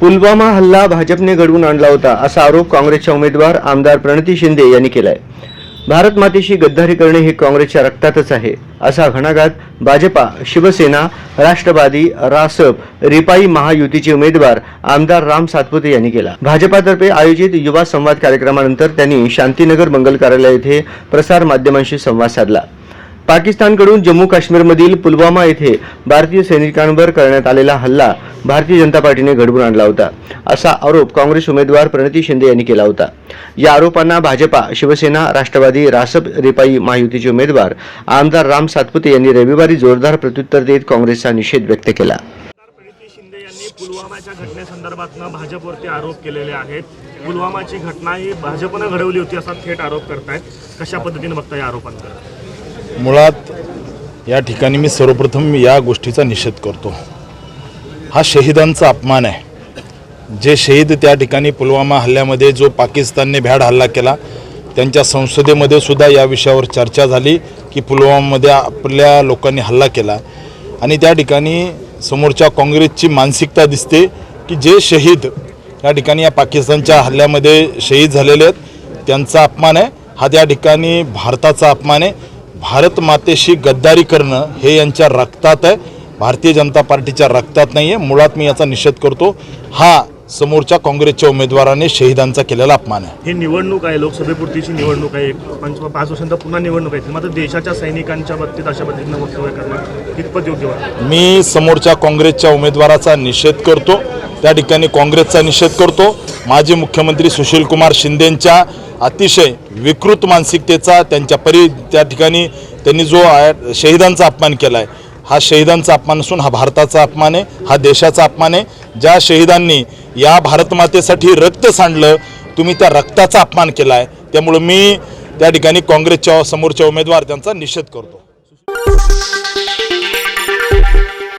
पुलवामा हल्ला भाजपने घडवून आणला होता असा आरोप काँग्रेसच्या उमेदवार आमदार प्रणती शिंदे यांनी केलाय. भारत मातेशी गद्दारी करणे हे काँग्रेसच्या रक्तातच आहे असा घणाघात भाजपा शिवसेना राष्ट्रवादी रासप रिपाई महायुतीचे उमेदवार आमदार राम सातपुते यांनी केला. भाजपातर्फे आयोजित युवा संवाद कार्यक्रमानंतर त्यांनी शांतीनगर मंगल कार्यालय येथे प्रसार माध्यमांशी संवाद साधला. पाकिस्तानकडून जम्मू काश्मीरमधील पुलवामा येथे भारतीय सैनिकांवर करण्यात आलेला हल्ला भारतीय जनता पार्टीने घडवून आणला होता असा आरोप काँग्रेस उमेदवार प्रणिती शिंदे यांनी केला होता. या आरोपांना भाजपा शिवसेना राष्ट्रवादी रासप रिपाई महायुतीचे उमेदवार आमदार राम सातपुते यांनी रविवारी जोरदार प्रत्युत्तर देत काँग्रेसचा निषेध व्यक्त केला. पुलवामाच्या घटनेसंदर्भातनं भाजपवरती आरोप केलेले आहेत. पुलवामाची घटना ही भाजपनं घडवली होती असा थेट आरोप करतायत. कशा पद्धतीने बघता या आरोपांकडे मुळात या ठिकाणी मी सर्वप्रथम या गोष्टीचा निषेध करतो. हा शहीदांचा अपमान आहे. जे शहीद त्या ठिकाणी पुलवामा हल्ल्यामध्ये जो पाकिस्तानने भ्याड हल्ला केला त्यांच्या संसदेमध्ये सुद्धा या विषयावर चर्चा झाली की पुलवामामध्ये आपल्या लोकांनी हल्ला केला आणि त्या ठिकाणी समोरच्या काँग्रेसची मानसिकता दिसते की जे शहीद या ठिकाणी या पाकिस्तानच्या हल्ल्यामध्ये शहीद झालेले आहेत त्यांचा अपमान आहे. हा त्या ठिकाणी भारताचा अपमान आहे. भारत मातेशी गद्दारी करणं हे यांच्या रक्तात आहे. भारतीय जनता पार्टीच्या रक्तात नाही आहे मुळात मी याचा निषेध करतो. हा समोरच्या काँग्रेसच्या उमेदवाराने शहीदांचा केलेला अपमान आहे. ही निवडणूक आहे. लोकसभेपुरतीची निवडणूक आहे. पंच पाच वर्षांतर पुन्हा निवडणूक आहे. मात्र देशाच्या सैनिकांच्या बाबतीत अशा पद्धतीनं वक्तव्य करणं कितपत योग्य मी समोरच्या काँग्रेसच्या उमेदवाराचा निषेध करतो. त्या ठिकाणी काँग्रेसचा निषेध करतो. माजी मुख्यमंत्री सुशीलकुमार शिंदेंच्या अतिशय विकृत मानसिकतेचा त्यांच्या परी त्या ठिकाणी त्यांनी जो शहीदांचा अपमान केला आहे हा शहीदांचा अपमान असून हा भारताचा अपमान आहे हा देशाचा अपमान आहे. ज्या शहीदांनी या भारतमातेसाठी रक्त सांडलं तुम्ही त्या रक्ताचा अपमान केला आहे त्यामुळं मी त्या ठिकाणी काँग्रेसच्या समोरच्या उमेदवार त्यांचा निषेध करतो.